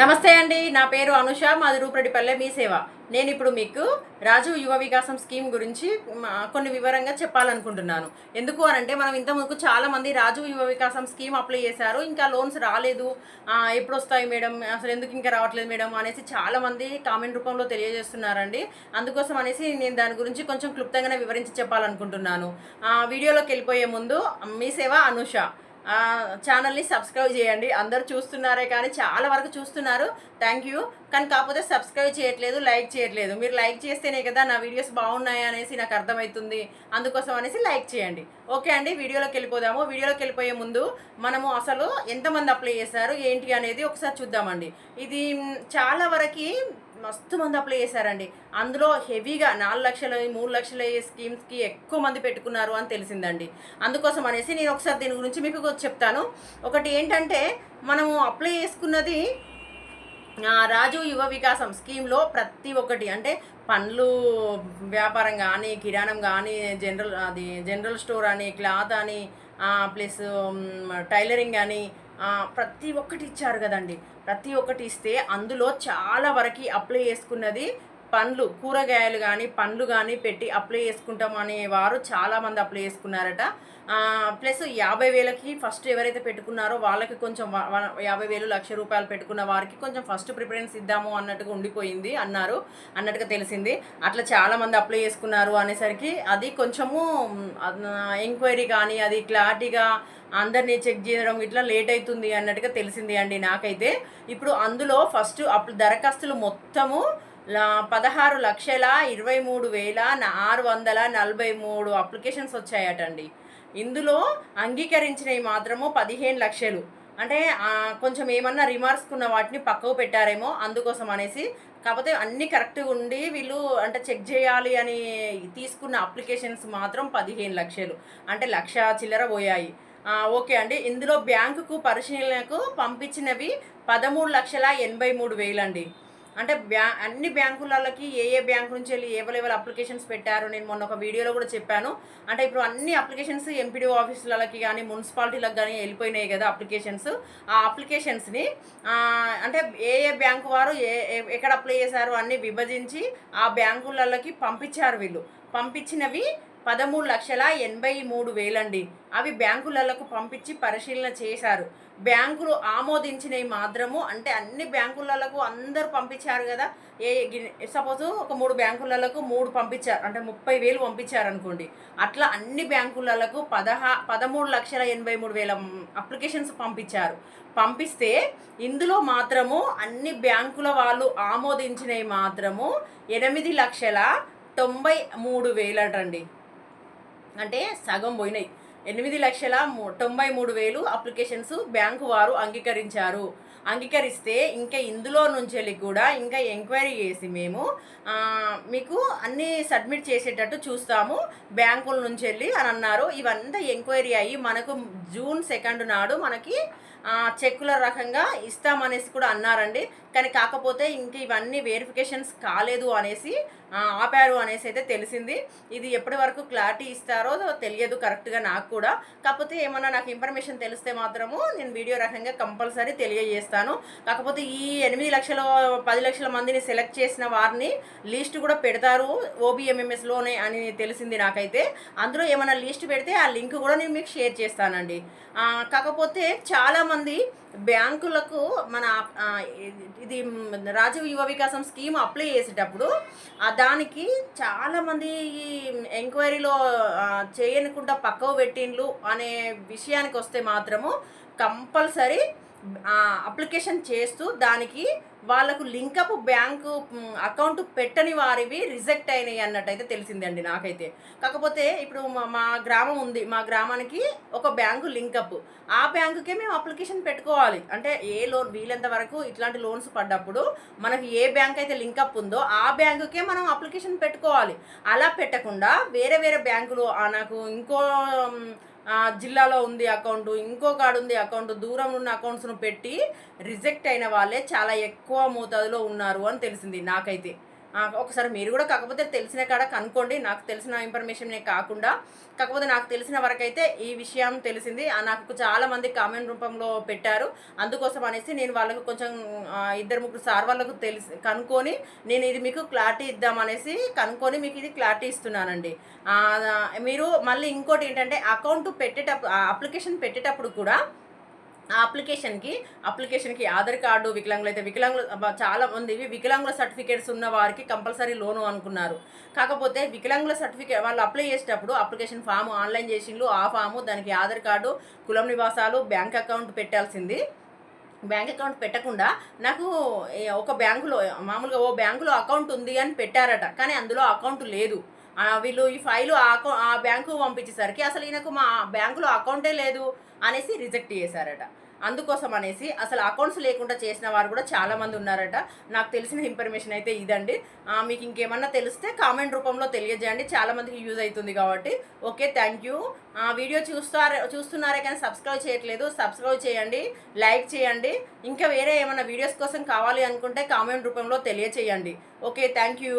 నమస్తే అండి నా పేరు అనుష మాది రూపరెడ్డిపల్లె మీ సేవ. నేను ఇప్పుడు మీకు రాజు యువ వికాసం స్కీమ్ గురించి కొన్ని వివరంగా చెప్పాలనుకుంటున్నాను. ఎందుకు అని అంటే మనం ఇంతకుముందు చాలా మంది రాజు యువ వికాసం స్కీమ్ అప్లై చేశారు ఇంకా లోన్స్ రాలేదు. ఎప్పుడు వస్తాయి మేడం? అసలు ఎందుకు ఇంకా రావట్లేదు మేడం? అనేసి చాలా మంది కామెంట్ రూపంలో తెలియజేస్తున్నారండి. అందుకోసం అనేసి నేను దాని గురించి కొంచెం క్లుప్తంగానే వివరించి చెప్పాలనుకుంటున్నాను. వీడియోలోకి వెళ్ళిపోయే ముందు మీ సేవ అనుష. ఛానల్ని సబ్స్క్రైబ్ చేయండి. అందరు చూస్తున్నారే కానీ చాలా వరకు చూస్తున్నారు. థ్యాంక్ యూ కానీ కాకపోతే సబ్స్క్రైబ్ చేయట్లేదు లైక్ చేయట్లేదు. మీరు లైక్ చేస్తేనే కదా నా వీడియోస్ బాగున్నాయి అనేసి నాకు అర్థమవుతుంది. అందుకోసం అనేసి లైక్ చేయండి. ఓకే అండి వీడియోలోకి వెళ్ళిపోదాము. వీడియోలోకి వెళ్ళిపోయే ముందు మనము అసలు ఎంతమంది అప్లై చేశారు ఏంటి అనేది ఒకసారి చూద్దామండి. ఇది చాలా వరకు మస్తు మంది అప్లై చేశారండి. అందులో హెవీగా నాలుగు లక్షల మూడు లక్షల స్కీమ్స్కి ఎక్కువ మంది పెట్టుకున్నారు అని తెలిసిందండి. అందుకోసం అనేసి నేను ఒకసారి దీని గురించి మీకు చెప్తాను. ఒకటి ఏంటంటే మనము అప్లై చేసుకున్నది రాజు యువ వికాసం స్కీమ్లో ప్రతి ఒక్కటి అంటే పండ్లు వ్యాపారం కానీ కిరాణం కానీ జనరల్ అది జనరల్ స్టోర్ అని క్లాత్ అని ప్లస్ టైలరింగ్ అని ప్రతి ఒక్కటి ఇచ్చారు కదండి. ప్రతి ఒక్కటి ఇస్తే అందులో చాలా వరకు అప్లై చేసుకున్నది పండ్లు కూరగాయలు కానీ పండ్లు కానీ పెట్టి అప్లై చేసుకుంటాం అనే వారు చాలామంది అప్లై చేసుకున్నారట. ప్లస్ యాభై వేలకి ఫస్ట్ ఎవరైతే పెట్టుకున్నారో వాళ్ళకి కొంచెం యాభై వేలు లక్ష రూపాయలు పెట్టుకున్న వారికి కొంచెం ఫస్ట్ ప్రిఫరెన్స్ ఇద్దాము అన్నట్టుగా ఉండిపోయింది అన్నారు. అన్నట్టుగా తెలిసింది. అట్లా చాలామంది అప్లై చేసుకున్నారు అనేసరికి అది కొంచెము ఎంక్వైరీ కానీ అది క్లారిటీగా అందరినీ చెక్ చేయడం ఇట్లా లేట్ అవుతుంది అన్నట్టుగా తెలిసింది అండి నాకైతే. ఇప్పుడు అందులో ఫస్ట్ అప్ దరఖాస్తులు మొత్తము పదహారు లక్షల ఇరవై మూడు వేల ఆరు వందల నలభై మూడు అప్లికేషన్స్ వచ్చాయటండి. ఇందులో అంగీకరించినవి మాత్రము పదిహేను లక్షలు. అంటే కొంచెం ఏమన్నా రిమార్క్స్ ఉన్న వాటిని పక్కకు పెట్టారేమో అందుకోసం అనేసి కాకపోతే అన్నీ కరెక్ట్గా ఉండి వీళ్ళు అంటే చెక్ చేయాలి అని తీసుకున్న అప్లికేషన్స్ మాత్రం పదిహేను లక్షలు. అంటే లక్ష చిల్లర పోయాయి. ఓకే అండి. ఇందులో బ్యాంకుకు పరిశీలనకు పంపించినవి పదమూడు లక్షల ఎనభై మూడు వేలండి. అంటే బ్యా అన్ని బ్యాంకులకి ఏ ఏ బ్యాంకు నుంచి వెళ్ళి ఏ అప్లికేషన్స్ పెట్టారు? నేను మొన్న ఒక వీడియోలో కూడా చెప్పాను. అంటే ఇప్పుడు అన్ని అప్లికేషన్స్ ఎంపీడీఓ ఆఫీసులకి కానీ మున్సిపాలిటీలకు కానీ వెళ్ళిపోయినాయి కదా అప్లికేషన్స్. ఆ అప్లికేషన్స్ని అంటే ఏ ఏ బ్యాంకు వారు ఏ ఏ- ఎక్కడ అప్లై చేశారు అన్ని విభజించి ఆ బ్యాంకులకి పంపించారు వీళ్ళు. పంపించినవి పదమూడు లక్షల ఎనభై మూడు వేలండి. అవి బ్యాంకులకు పంపించి పరిశీలన చేశారు. బ్యాంకులు ఆమోదించినవి మాత్రము అంటే అన్ని బ్యాంకులకు అందరూ పంపించారు కదా. ఏ సపోజ్ ఒక మూడు బ్యాంకులకు మూడు పంపించారు అంటే ముప్పై వేలు పంపించారు అనుకోండి అట్లా అన్ని బ్యాంకులకు పదహా పదమూడు లక్షల ఎనభై మూడు వేల అప్లికేషన్స్ పంపించారు. పంపిస్తే ఇందులో మాత్రము అన్ని బ్యాంకుల వాళ్ళు ఆమోదించినవి మాత్రము ఎనిమిది లక్షల తొంభై మూడు వేలటండి. అంటే సగం పోయినాయి. ఎనిమిది లక్షల తొంభై మూడు వేలు అప్లికేషన్స్ బ్యాంకు వారు అంగీకరించారు. అంగీకరిస్తే ఇంకా ఇందులో నుంచి వెళ్ళి కూడా ఇంకా ఎంక్వైరీ చేసి మేము మీకు అన్నీ సబ్మిట్ చేసేటట్టు చూస్తాము. బ్యాంకుల నుంచి వెళ్ళి అని అన్నారు. ఇవంతా ఎంక్వైరీ అయ్యి మనకు జూన్ సెకండ్ నాడు మనకి చెక్కుల రకంగా ఇస్తామనేసి కూడా అన్నారండి. కానీ కాకపోతే ఇంక ఇవన్నీ వెరిఫికేషన్స్ కాలేదు అనేసి ఆపారు అనేసి అయితే తెలిసింది. ఇది ఎప్పటి వరకు క్లారిటీ ఇస్తారో తెలియదు కరెక్ట్గా నాకు కూడా. కాకపోతే ఏమన్నా నాకు ఇన్ఫర్మేషన్ తెలిస్తే మాత్రము నేను వీడియో రకంగా కంపల్సరీ తెలియజేస్తాను. కాకపోతే ఈ ఎనిమిది లక్షల పది లక్షల మందిని సెలెక్ట్ చేసిన వారిని లిస్ట్ కూడా పెడతారు ఓబిఎంఎంఎస్లోనే అని తెలిసింది నాకైతే. అందులో ఏమైనా లిస్ట్ పెడితే ఆ లింక్ కూడా నేను మీకు షేర్ చేస్తానండి. కాకపోతే చాలామంది బ్యాంకులకు మన ఇది రాజీవ్ యువ వికాసం స్కీమ్ అప్లై చేసేటప్పుడు దానికి చాలామంది ఈ ఎంక్వైరీలో ఆ, చేయనుకుంటా పక్కకు పెట్టిండ్లు అనే విషయానికి వస్తే మాత్రము కంపల్సరీ అప్లికేషన్ చేస్తూ దానికి వాళ్ళకు లింకప్ బ్యాంకు అకౌంట్ పెట్టని వారివి రిజెక్ట్ అయినాయి అన్నట్టయితే తెలిసిందండి నాకైతే. కాకపోతే ఇప్పుడు మా- గ్రామం ఉంది. మా గ్రామానికి ఒక బ్యాంకు లింకప్. ఆ బ్యాంకుకే మేము అప్లికేషన్ పెట్టుకోవాలి. అంటే ఏ లోన్ వీలంత వరకు ఇట్లాంటి లోన్స్ పడ్డప్పుడు మనకు ఏ బ్యాంక్ అయితే లింకప్ ఉందో ఆ బ్యాంకుకే మనం అప్లికేషన్ పెట్టుకోవాలి. అలా పెట్టకుండా వేరే వేరే బ్యాంకులు నాకు ఇంకో జిల్లాలో ఉంది అకౌంట్ ఇంకో కాడు ఉంది అకౌంట్ దూరం ఉన్న అకౌంట్స్ను పెట్టి రిజెక్ట్ అయిన వాళ్ళే చాలా ఎక్కువ మోతాదులో ఉన్నారు అని తెలిసింది నాకైతే. ఒకసారి మీరు కూడా కాకపోతే తెలిసిన కాడ కనుక్కోండి. నాకు తెలిసిన ఇన్ఫర్మేషన్ కాకుండా కాకపోతే నాకు తెలిసిన వరకైతే ఈ విషయం తెలిసింది. నాకు చాలామంది కామెంట్ రూపంలో పెట్టారు. అందుకోసం అనేసి నేను వాళ్ళకు కొంచెం ఇద్దరు ముగ్గురు సార్ వాళ్ళకు తెలిసి కనుక్కొని నేను ఇది మీకు క్లారిటీ ఇద్దామనేసి కనుక్కొని మీకు ఇది క్లారిటీ ఇస్తున్నానండి. మీరు మళ్ళీ ఇంకోటి ఏంటంటే అకౌంట్ పెట్టేటప్పుడు అప్లికేషన్ పెట్టేటప్పుడు కూడా ఆ అప్లికేషన్కి అప్లికేషన్కి ఆధార్ కార్డు వికలాంగులు అయితే వికలాంగులు చాలా మంది వికలాంగుల సర్టిఫికేట్స్ ఉన్న వారికి కంపల్సరీ లోను అనుకున్నారు. కాకపోతే వికలాంగుల సర్టిఫికేట్ వాళ్ళు అప్లై చేసేటప్పుడు అప్లికేషన్ ఫామ్ ఆన్లైన్ చేసిండ్రు ఆ ఫాము దానికి ఆధార్ కార్డు కులం నివాసాలు బ్యాంక్ అకౌంట్ పెట్టాల్సింది. బ్యాంక్ అకౌంట్ పెట్టకుండా నాకు ఒక బ్యాంకులో మామూలుగా ఓ బ్యాంకులో అకౌంట్ ఉంది అని పెట్టారట. కానీ అందులో అకౌంట్ లేదు. వీళ్ళు ఈ ఫైలు ఆ అకౌ ఆ బ్యాంకు పంపించేసరికి అసలు ఈయనకు మా బ్యాంకులో అకౌంటే లేదు. అనేసి రిజెక్ట్ చేశారట. అందుకోసం అనేసి అసలు అకౌంట్స్ లేకుండా చేసిన వారు కూడా చాలామంది ఉన్నారట. నాకు తెలిసిన ఇన్ఫర్మేషన్ అయితే ఇదండి. మీకు ఇంకేమన్నా తెలిస్తే కామెంట్ రూపంలో తెలియజేయండి. చాలామందికి యూజ్ అవుతుంది కాబట్టి. Okay thank you. వీడియో చూస్తారు చూస్తున్నారే కానీ సబ్స్క్రైబ్ చేయట్లేదు. సబ్స్క్రైబ్ చేయండి లైక్ చేయండి. ఇంకా వేరే ఏమైనా వీడియోస్ కోసం కావాలి అనుకుంటే కామెంట్ రూపంలో తెలియచేయండి. Okay thank you.